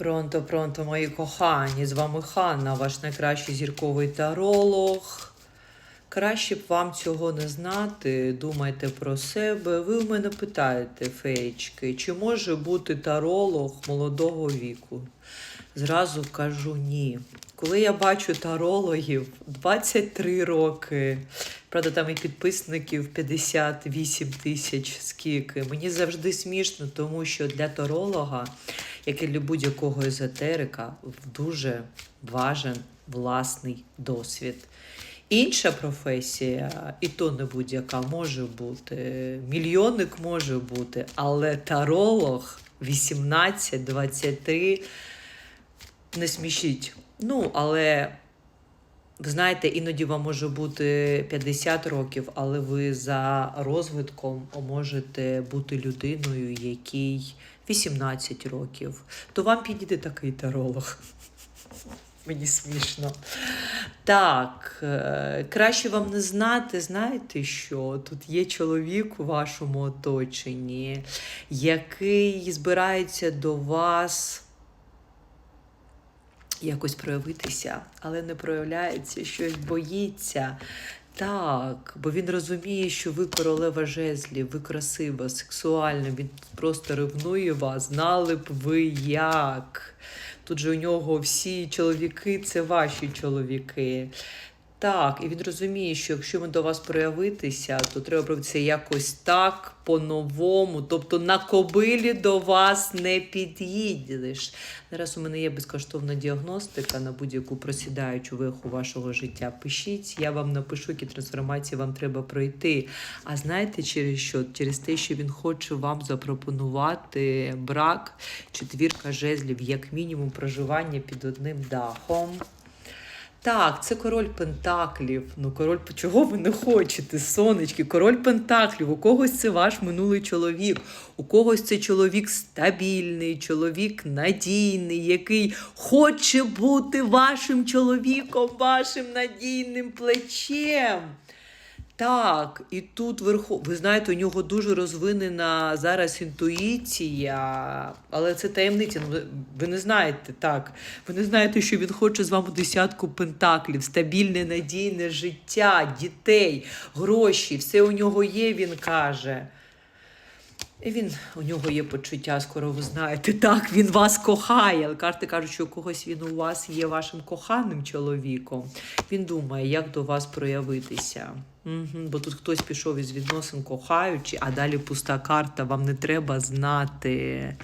Пронто, пронто, мої кохані, з вами Ханна, ваш найкращий зірковий таролог. Краще б вам цього не знати, думайте про себе. Ви в мене питаєте, феєчки, чи може бути таролог молодого віку? Зразу кажу ні. Коли я бачу тарологів 23 роки, правда, там і підписників 58 тисяч скільки, мені завжди смішно, тому що для таролога, як і для будь-якого езотерика, дуже важен власний досвід. Інша професія, і то не будь-яка може бути. Мільйонник може бути, але таролог 18-23 не смішіть. Ну, але ви знаєте, іноді вам може бути 50 років, але ви за розвитком можете бути людиною, якій 18 років. То вам підійде такий таролог. Мені смішно. Так, е, краще вам не знати, знаєте що? Тут є чоловік у вашому оточенні, який збирається до вас якось проявитися, але не проявляється, щось боїться. Так, бо він розуміє, що ви королева жезлів, ви красива, сексуальна, він просто ревнує вас, знали б ви як. Тут же у нього всі чоловіки це ваші чоловіки. Так, і він розуміє, що якщо ми до вас проявитися, то треба проявитися якось так, по-новому. Тобто на кобилі до вас не під'їдеш. Зараз у мене є безкоштовна діагностика на будь-яку просідаючу виху вашого життя. Пишіть, я вам напишу, які трансформації вам треба пройти. А знаєте через що? Через те, що він хоче вам запропонувати брак, четвірка жезлів, як мінімум, проживання під одним дахом. Так, це король Пентаклів. Ну, король, чого ви не хочете, сонечки? Король Пентаклів. У когось це ваш минулий чоловік, у когось це чоловік стабільний, чоловік надійний, який хоче бути вашим чоловіком, вашим надійним плечем. Так, і тут верху, ви знаєте, у нього дуже розвинена зараз інтуїція, але це таємниця. Ну, ви- не знаєте так. Ви не знаєте, що він хоче з вами десятку пентаклів, стабільне, надійне життя, дітей, гроші. Все у нього є, він каже. І він у нього є почуття, скоро ви знаєте. Так, він вас кохає. Але карти кажуть, що у когось він у вас є вашим коханим чоловіком. Він думає, як до вас проявитися. Угу, бо тут хтось пішов із відносин кохаючи, а далі пуста карта, вам не треба знати.